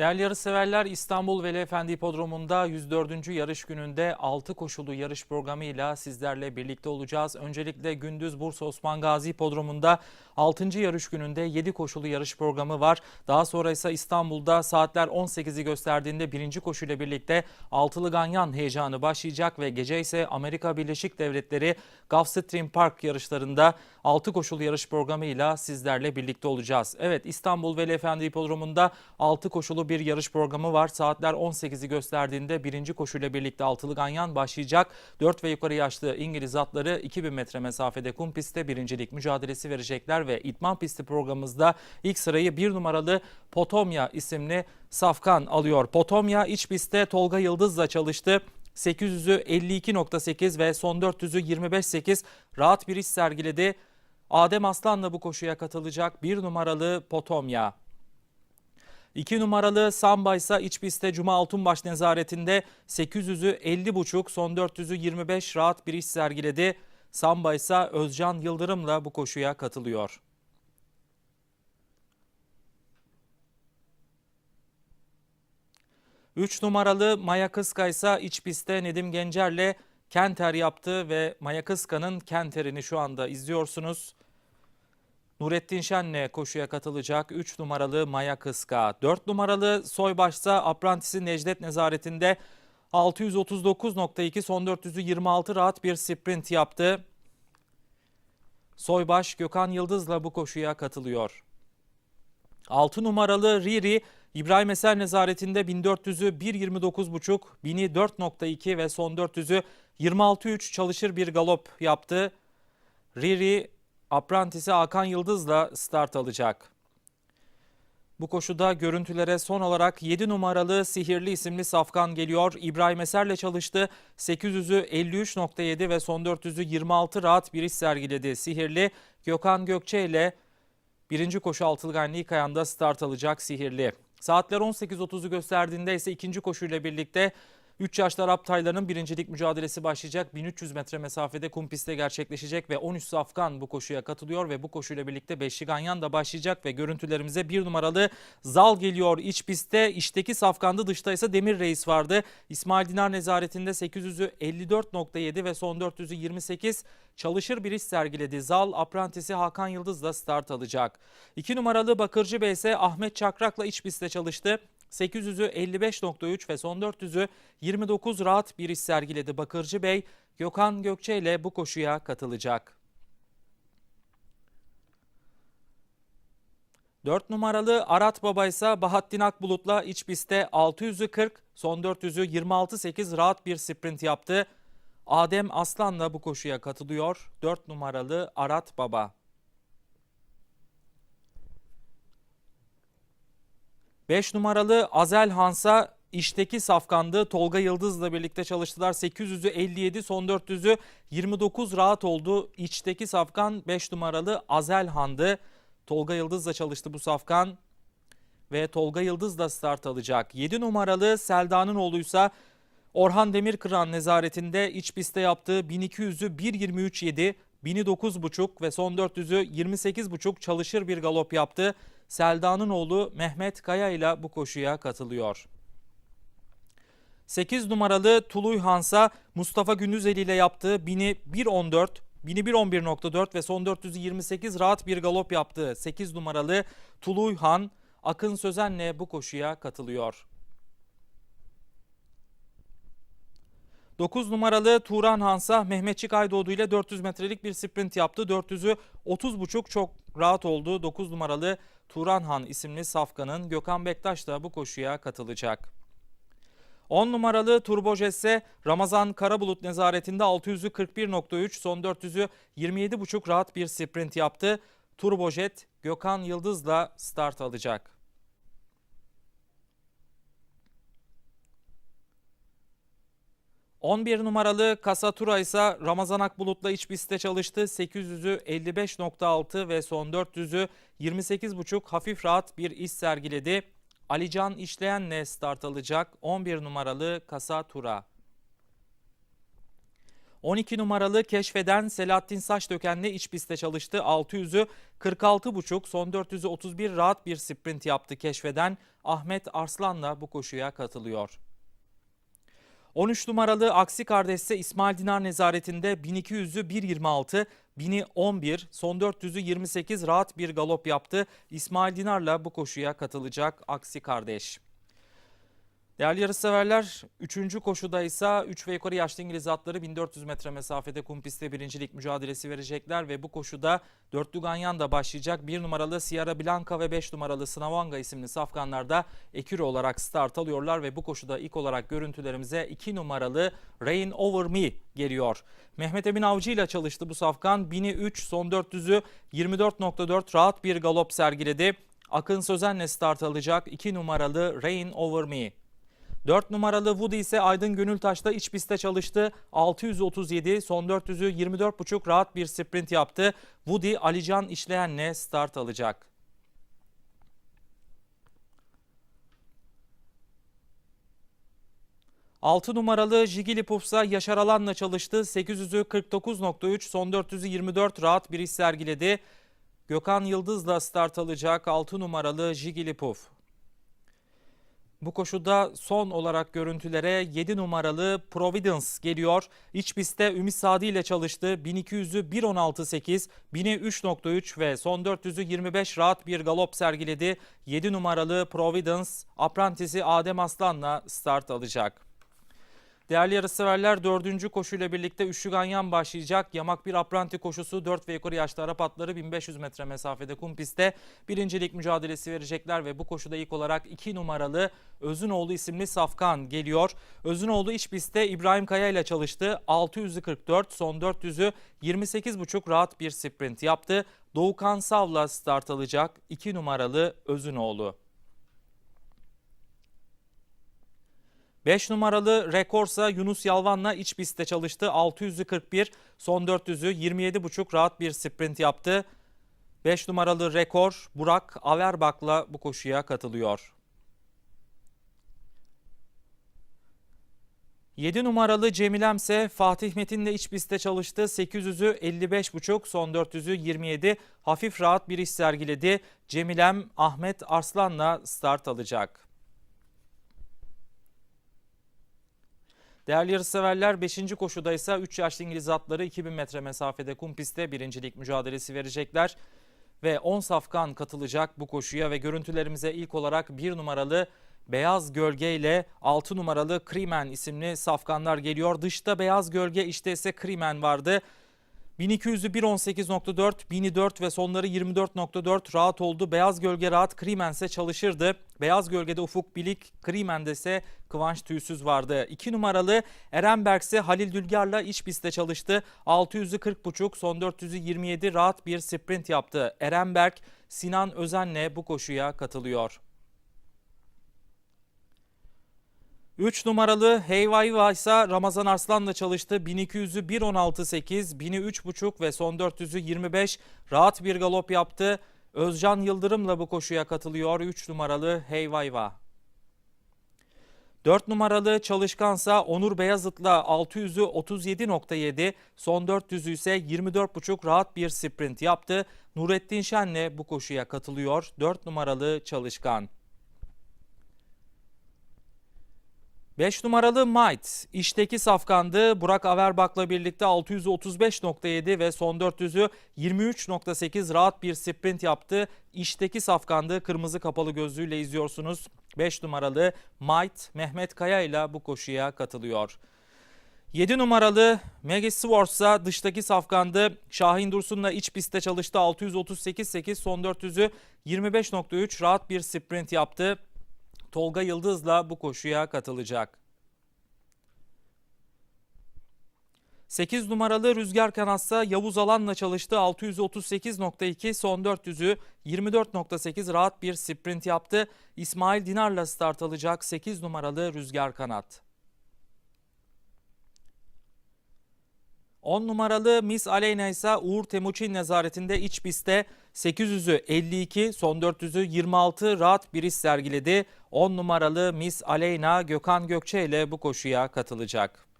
Değerli yarışseverler İstanbul Veli Efendi Hipodromu'nda 104. yarış gününde 6 koşulu yarış programıyla sizlerle birlikte olacağız. Öncelikle gündüz Bursa Osman Gazi Hipodromu'nda 6. yarış gününde 7 koşulu yarış programı var. Daha sonra ise İstanbul'da saatler 18'i gösterdiğinde birinci koşuyla birlikte altılı ganyan heyecanı başlayacak ve gece ise Amerika Birleşik Devletleri Gulfstream Park yarışlarında 6 koşulu yarış programıyla sizlerle birlikte olacağız. Evet İstanbul Veli Hipodromu'nda 6 koşulu bir yarış programı var. Saatler 18'i gösterdiğinde birinci koşuyla birlikte altılı ganyan başlayacak. 4 ve yukarı yaşlı İngiliz atları 2000 metre mesafede kum pistte birincilik mücadelesi verecekler ve idman pisti programımızda ilk sırayı bir numaralı Potomya isimli safkan alıyor. Potomya iç pistte Tolga Yıldız'la çalıştı. 800'ü 52.8 ve son 400'ü 25.8 rahat bir iş sergiledi. Adem Aslan'la bu koşuya katılacak bir numaralı Potomya. 2 numaralı Samba ise iç pistte Cuma Altunbaş nezaretinde 800'ü 50.5 son 400'ü 25 rahat bir iş sergiledi. Samba ise Özcan Yıldırım'la bu koşuya katılıyor. Üç numaralı Maya Kıska ise iç pistte Nedim Gencer'le Kenter yaptı ve Maya Kıska'nın Kenter'ini şu anda izliyorsunuz. Nurettin Şen'le koşuya katılacak 3 numaralı Maya Kıska. 4 numaralı Soybaş'sa Apprentice'in Necdet nezaretinde 639.2 son 400'ü 26 rahat bir sprint yaptı. Soybaş Gökhan Yıldız'la bu koşuya katılıyor. 6 numaralı Riri İbrahim Eser nezaretinde 1400'ü 1.29.5, 1000'i 4.2 ve son 400'ü 26.3 çalışır bir galop yaptı. Riri Apprentice'i Hakan Yıldız'la start alacak. Bu koşuda görüntülere son olarak 7 numaralı Sihirli isimli safkan geliyor. İbrahim Eser'le çalıştı. 800'ü 53.7 ve son 400'ü 26 rahat bir iş sergiledi. Sihirli Gökhan Gökçe ile birinci koşu altılı ganlı ilk ayağında start alacak Sihirli. Saatler 18.30'u gösterdiğinde ise ikinci koşuyla birlikte 3 yaşlı Arap taylarının birincilik mücadelesi başlayacak. 1300 metre mesafede kum pistte gerçekleşecek ve 13 safkan bu koşuya katılıyor ve bu koşuyla birlikte Beşli Ganyan da başlayacak ve görüntülerimize bir numaralı Zal geliyor iç pistte. İçteki safkandı dışta ise Demir Reis vardı. İsmail Dinar nezaretinde 800'ü 54.7 ve son 400'ü 28 çalışır bir iş sergiledi. Zal aprantisi Hakan Yıldız'la start alacak. 2 numaralı Bakırcı Bey ise Ahmet Çakrak'la iç pistte çalıştı. 800'ü 55.3 ve son 400'ü 29 rahat bir iş sergiledi Bakırcı Bey. Gökhan Gökçe ile bu koşuya katılacak. 4 numaralı Arat Baba ise Bahattin Akbulut'la iç pistte 600'ü 40, son 400'ü 26.8 rahat bir sprint yaptı. Adem Aslan'la bu koşuya katılıyor. 4 numaralı Arat Baba. 5 numaralı Azel Hansa işteki safkandı. Tolga Yıldız'la birlikte çalıştılar. 800'ü 57 son 400'ü 29 rahat oldu. İçteki safkan 5 numaralı Azel Han'dı. Tolga Yıldız'la çalıştı bu safkan ve Tolga Yıldız da start alacak. 7 numaralı Selda'nın oğluysa Orhan Demirkıran nezaretinde iç pistte yaptığı 1200'ü 1.23.7, 1000'i 9.5 ve son 400'ü 28.5 çalışır bir galop yaptı. Selda'nın oğlu Mehmet Kaya ile bu koşuya katılıyor. 8 numaralı Tuluy Hansa Mustafa Gündüzeli ile yaptığı 1000'i 1.14, 1000'i 1.11.4 ve son 400'ü 28 rahat bir galop yaptı. 8 numaralı Tuluy Han Akın Sözen'le bu koşuya katılıyor. 9 numaralı Turan Hansa Mehmetçik Aydoğdu ile 400 metrelik bir sprint yaptı. 400'ü 30.5 çok rahat oldu. 9 numaralı Turan Han isimli safkanın Gökhan Bektaş da bu koşuya katılacak. 10 numaralı Turbo Jesse Ramazan Karabulut nezaretinde 600'ü 41.3 son 400'ü 27.5 rahat bir sprint yaptı. Turbojet Gökhan Yıldız'la start alacak. ...11 numaralı Kasatura ise Ramazan Akbulut'la iç pistte çalıştı. 800'ü 55.6 ve son 400'ü 28.5 hafif rahat bir iş sergiledi. Alican İşleyen'le start alacak 11 numaralı Kasatura. 12 numaralı keşfeden Selahattin Saçdöken'le iç pistte çalıştı. 600'ü 46,5 son 400'ü 31 rahat bir sprint yaptı keşfeden. Ahmet Arslan'la bu koşuya katılıyor. 13 numaralı aksi kardeşse İsmail Dinar nezaretinde 1200'ü 1.26, 1000'i 11, son 400'ü 28 rahat bir galop yaptı. İsmail Dinar'la bu koşuya katılacak aksi kardeş. Değerli yarışseverler 3. koşuda ise 3 ve yukarı yaşlı İngiliz atları 1400 metre mesafede kum pistte birincilik mücadelesi verecekler ve bu koşuda dörtlü ganyan da başlayacak. 1 numaralı Sierra Blanca ve 5 numaralı Sınavanga isimli safkanlarda ekür olarak start alıyorlar ve bu koşuda ilk olarak görüntülerimize 2 numaralı Rain Over Me geliyor. Mehmet Emin Avcı ile çalıştı bu safkan. 1000'i 3 son 400'ü 24.4 rahat bir galop sergiledi. Akın Sözen'le start alacak 2 numaralı Rain Over Me. 4 numaralı Woody ise Aydın Gönültaş'ta iç pistte çalıştı. 637 son 400'ü 24,5 rahat bir sprint yaptı. Woody Alican İşleyen'le start alacak. Altı numaralı Jigili Pufsa Yaşar Alan'la çalıştı. 800'ü 49.3 son 400'ü 24 rahat bir iş sergiledi. Gökhan Yıldız'la start alacak 6 numaralı Jigili Puf. Bu koşuda son olarak görüntülere 7 numaralı Providence geliyor. İç pistte Ümit Sadi ile çalıştı. 1200'ü 1.16.8, 1000'i 3.3 ve son 400'ü 25 rahat bir galop sergiledi. 7 numaralı Providence aprantisi Adem Aslan'la start alacak. Değerli yarışseverler dördüncü koşuyla birlikte üçlü ganyan başlayacak. Yamak bir apranti koşusu 4 ve yukarı yaşlı Arap atları 1500 metre mesafede kum pistte birincilik mücadelesi verecekler ve bu koşuda ilk olarak 2 numaralı Özünoğlu isimli Safkan geliyor. Özünoğlu iç pistte İbrahim Kaya ile çalıştı. 600'ü 44 son 400'ü 28,5 rahat bir sprint yaptı. Doğukan Sav'la start alacak 2 numaralı Özünoğlu. 5 numaralı Rekorsa Yunus Yalvan'la iç pistte çalıştı. 600'ü 41, son 400'ü 27,5 rahat bir sprint yaptı. 5 numaralı Rekor Burak Averbak'la bu koşuya katılıyor. 7 numaralı Cemilem ise Fatih Metin'le iç pistte çalıştı. 800'ü 55,5 son 400'ü 27 hafif rahat bir iş sergiledi. Cemilem Ahmet Arslan'la start alacak. Değerli yarışseverler 5. koşuda ise 3 yaşlı İngiliz atları 2000 metre mesafede kum pistte birincilik mücadelesi verecekler. Ve 10 safkan katılacak bu koşuya ve görüntülerimize ilk olarak 1 numaralı Beyaz Gölge ile 6 numaralı Krimen isimli safkanlar geliyor. Dışta Beyaz Gölge işte ise Krimen vardı. 1200'ü 1.18.4, 1000'i 4 ve sonları 24.4 rahat oldu. Beyaz Gölge rahat, Krimen ise çalışırdı. Beyaz Gölge'de Ufuk Bilik, Krimen'de ise Kıvanç Tüysüz vardı. 2 numaralı Erenberg ise Halil Dülgar'la iç pistte çalıştı. 600'ü 40.5, son 400'ü 27 rahat bir sprint yaptı. Erenberg, Sinan Özen'le bu koşuya katılıyor. 3 numaralı Heyvayva ise Ramazan Arslan'la çalıştı. 1200'ü 1.16.8, 1000'i 3.5 ve son 400'ü 25 rahat bir galop yaptı. Özcan Yıldırım'la bu koşuya katılıyor 3 numaralı Heyvayva. 4 numaralı çalışkansa Onur Beyazıt'la 600'ü 37.7, son 400'ü ise 24.5 rahat bir sprint yaptı. Nurettin Şen'le bu koşuya katılıyor 4 numaralı çalışkan. 5 numaralı Might işteki safkandı. Burak Averbak'la birlikte 635.7 ve son 400'ü 23.8 rahat bir sprint yaptı. İşteki safkandı. Kırmızı kapalı gözlüğüyle izliyorsunuz. 5 numaralı Might Mehmet Kaya ile bu koşuya katılıyor. 7 numaralı Maggie Swartz dıştaki safkandı. Şahin Dursun'la iç pistte çalıştı. 638.8 son 400'ü 25.3 rahat bir sprint yaptı. Tolga Yıldız'la bu koşuya katılacak. 8 numaralı Rüzgar Kanatsa Yavuz Alan'la çalıştı. 638.2 son 400'ü 24.8 rahat bir sprint yaptı. İsmail Dinar'la start alacak 8 numaralı Rüzgar Kanat. 10 numaralı Miss Aleyna ise Uğur Temuçin nezaretinde iç pistte 800'ü 52, son 400'ü 26 rahat bir iş sergiledi. 10 numaralı Miss Aleyna Gökhan Gökçe ile bu koşuya katılacak.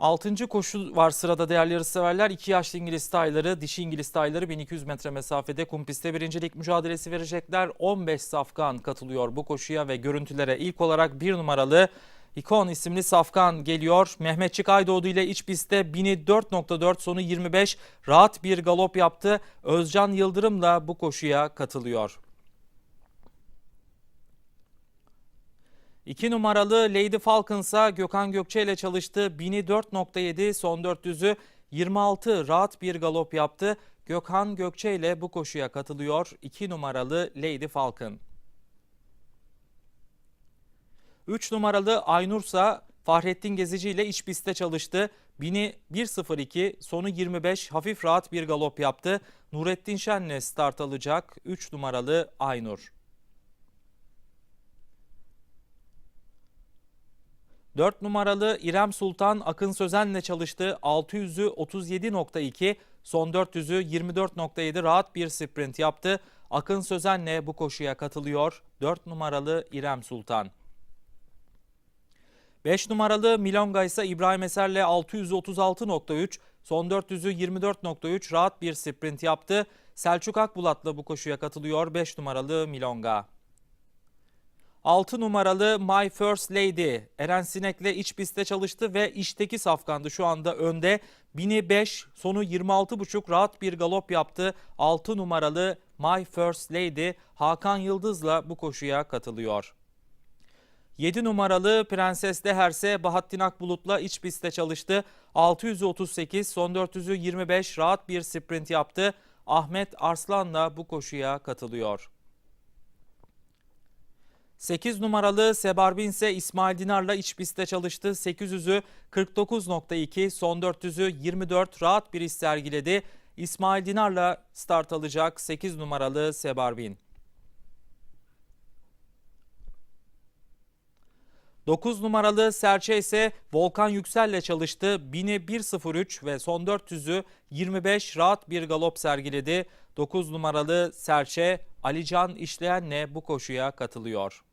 Altıncı koşu var sırada değerli yarışseverler. İki yaşlı İngiliz tayları, dişi İngiliz tayları 1200 metre mesafede kum pistte birincilik mücadelesi verecekler. 15 safkan katılıyor bu koşuya ve görüntülere ilk olarak bir numaralı İkon isimli safkan geliyor. Mehmetçik Aydoğdu ile iç pistte 1000'i 4.4 sonu 25 rahat bir galop yaptı. Özcan Yıldırım da bu koşuya katılıyor. 2 numaralı Lady Falcons'a Gökhan Gökçe ile çalıştı. 1000'i 4.7 son 400'ü 26 rahat bir galop yaptı. Gökhan Gökçe ile bu koşuya katılıyor. 2 numaralı Lady Falcon. 3 numaralı Aynursa Fahrettin Gezici ile iç pistte çalıştı. 1000'i 1.02 sonu 25 hafif rahat bir galop yaptı. Nurettin Şen'le start alacak 3 numaralı Aynur. 4 numaralı İrem Sultan Akın Sözen'le çalıştı. 600'ü 37.2, son 400'ü 24.7 rahat bir sprint yaptı. Akın Sözen'le bu koşuya katılıyor. 4 numaralı İrem Sultan. 5 numaralı Milonga ise İbrahim Eser'le 636.3, son 400'ü 24.3 rahat bir sprint yaptı. Selçuk Akbulat'la bu koşuya katılıyor 5 numaralı Milonga. 6 numaralı My First Lady Eren Sinek'le iç pistte çalıştı ve içteki safkandı şu anda önde. 1000'i 5 sonu 26.5 rahat bir galop yaptı. 6 numaralı My First Lady Hakan Yıldız'la bu koşuya katılıyor. 7 numaralı Prenses Deherse Bahattin Akbulut'la iç pistte çalıştı. 638 son 400'ü 25 rahat bir sprint yaptı. Ahmet Arslan'la bu koşuya katılıyor. 8 numaralı Sebarbin ise İsmail Dinar'la iç pistte çalıştı. 800'ü 49.2, son 400'ü 24 rahat bir iş sergiledi. İsmail Dinar'la start alacak 8 numaralı Sebarbin. 9 numaralı Serçe ise Volkan Yüksel'le çalıştı. 1000'i 1.03 ve son 400'ü 25 rahat bir galop sergiledi. 9 numaralı Serçe Alican İşleyen'le bu koşuya katılıyor.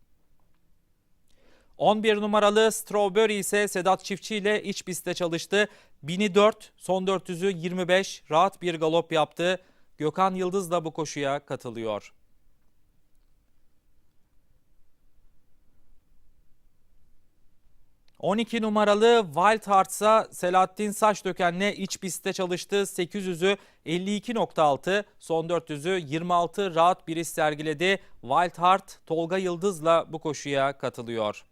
11 numaralı Strawberry ise Sedat Çiftçi ile iç pistte çalıştı. 1000'i 4, son 400'ü 25 rahat bir galop yaptı. Gökhan Yıldız da bu koşuya katılıyor. ...12 numaralı Wild Hearts'a Selahattin Saçdöken'le iç pistte çalıştı. 800'ü 52.6, son 400'ü 26 rahat bir iş sergiledi. Wild Heart Tolga Yıldız'la bu koşuya katılıyor.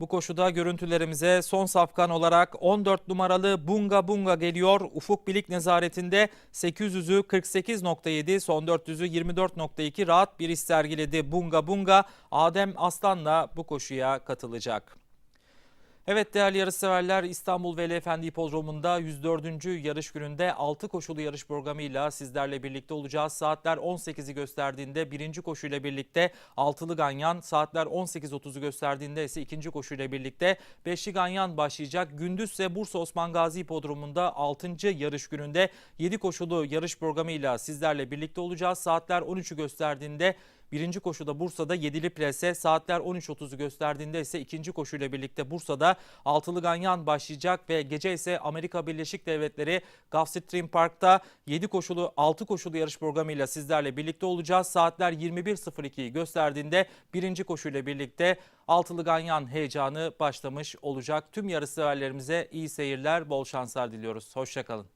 Bu koşuda görüntülerimize son safkan olarak 14 numaralı Bunga Bunga geliyor. Ufuk Bilik nezaretinde 800'ü 48.7 son 400'ü 24.2 rahat bir iş sergiledi. Bunga Bunga Adem Aslan'la bu koşuya katılacak. Evet değerli yarışseverler İstanbul Veli Efendi Hipodromu'nda 104. yarış gününde 6 koşulu yarış programıyla sizlerle birlikte olacağız. Saatler 18'i gösterdiğinde birinci koşuyla birlikte altılı ganyan, saatler 18.30'u gösterdiğinde ise ikinci koşuyla birlikte beşli ganyan başlayacak. Gündüz ise Bursa Osman Gazi Hipodromu'nda 6. yarış gününde 7 koşulu yarış programıyla sizlerle birlikte olacağız. Saatler 13'ü gösterdiğinde Birinci koşuda Bursa'da 7'li plase saatler 13.30'u gösterdiğinde ise ikinci koşuyla birlikte Bursa'da altılı ganyan başlayacak ve gece ise Amerika Birleşik Devletleri Gulfstream Park'ta 7 koşulu 6 koşulu yarış programıyla sizlerle birlikte olacağız. Saatler 21.02'yi gösterdiğinde birinci koşuyla birlikte altılı ganyan heyecanı başlamış olacak. Tüm yarış severlerimize iyi seyirler, bol şanslar diliyoruz. Hoşçakalın.